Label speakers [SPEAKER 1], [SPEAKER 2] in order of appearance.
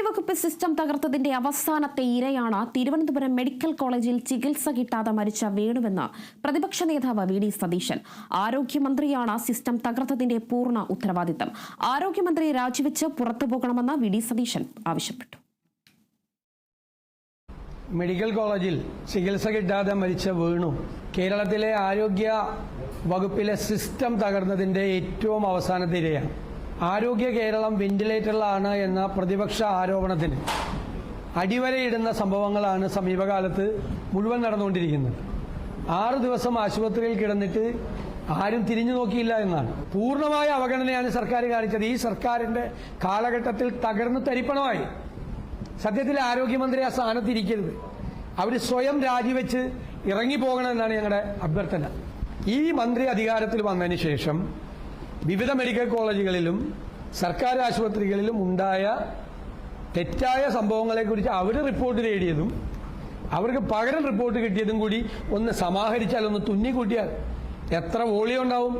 [SPEAKER 1] ആരോഗ്യവകുപ്പ് സിസ്റ്റം തകർത്തതിന്റെ അവസാനത്തെ ഇരയാണ് തിരുവനന്തപുരം മെഡിക്കൽ കോളേജിൽ ചികിത്സ കിട്ടാതെ മരിച്ച വേണുവെന്ന് പ്രതിപക്ഷ നേതാവ് വി ഡി സതീശൻ. ആരോഗ്യമന്ത്രിയാണ് സിസ്റ്റം തകർത്തതിന്റെ പൂർണ ഉത്തരവാദിത്തം. ആരോഗ്യമന്ത്രി രാജിവെച്ച് പുറത്തുപോകണമെന്ന് വി ഡി സതീശൻ ആവശ്യപ്പെട്ടു.
[SPEAKER 2] മെഡിക്കൽ കോളേജിൽ ചികിത്സ കിട്ടാതെ മരിച്ച വേണു കേരളത്തിലെ ആരോഗ്യ വകുപ്പിലെ സിസ്റ്റം തകർന്നതിന്റെ ഏറ്റവും അവസാനത്തെ ഇരയാണ്. ആരോഗ്യ കേരളം വെന്റിലേറ്ററിലാണ് എന്ന പ്രതിപക്ഷ ആരോപണത്തിന് അടിവരയിടുന്ന സംഭവങ്ങളാണ് സമീപകാലത്ത് മുഴുവൻ നടന്നുകൊണ്ടിരിക്കുന്നത്. ആറ് ദിവസം ആശുപത്രിയിൽ കിടന്നിട്ട് ആരും തിരിഞ്ഞു നോക്കിയില്ല എന്നാണ്. പൂർണമായ അവഗണനയാണ് സർക്കാർ കാണിച്ചത്. ഈ സർക്കാരിന്റെ കാലഘട്ടത്തിൽ തകർന്നു തരിപ്പണമായി. സത്യത്തിൽ ആരോഗ്യമന്ത്രി ആ സ്ഥാനത്തിരിക്കരുത് അവർ സ്വയം രാജിവെച്ച് ഇറങ്ങിപ്പോകണമെന്നാണ് ഞങ്ങളുടെ അഭ്യർത്ഥന. ഈ മന്ത്രി അധികാരത്തിൽ വന്നതിന് ശേഷം വിവിധ മെഡിക്കൽ കോളേജുകളിലും സർക്കാർ ആശുപത്രികളിലും ഉണ്ടായ തെറ്റായ സംഭവങ്ങളെക്കുറിച്ച് അവർ റിപ്പോർട്ട് നേടിയതും അവർക്ക് പകരം റിപ്പോർട്ട് കിട്ടിയതും കൂടി ഒന്ന് സമാഹരിച്ചാൽ ഒന്ന് തുന്നിക്കൂട്ടിയാൽ എത്ര വോളിയം ഉണ്ടാവും?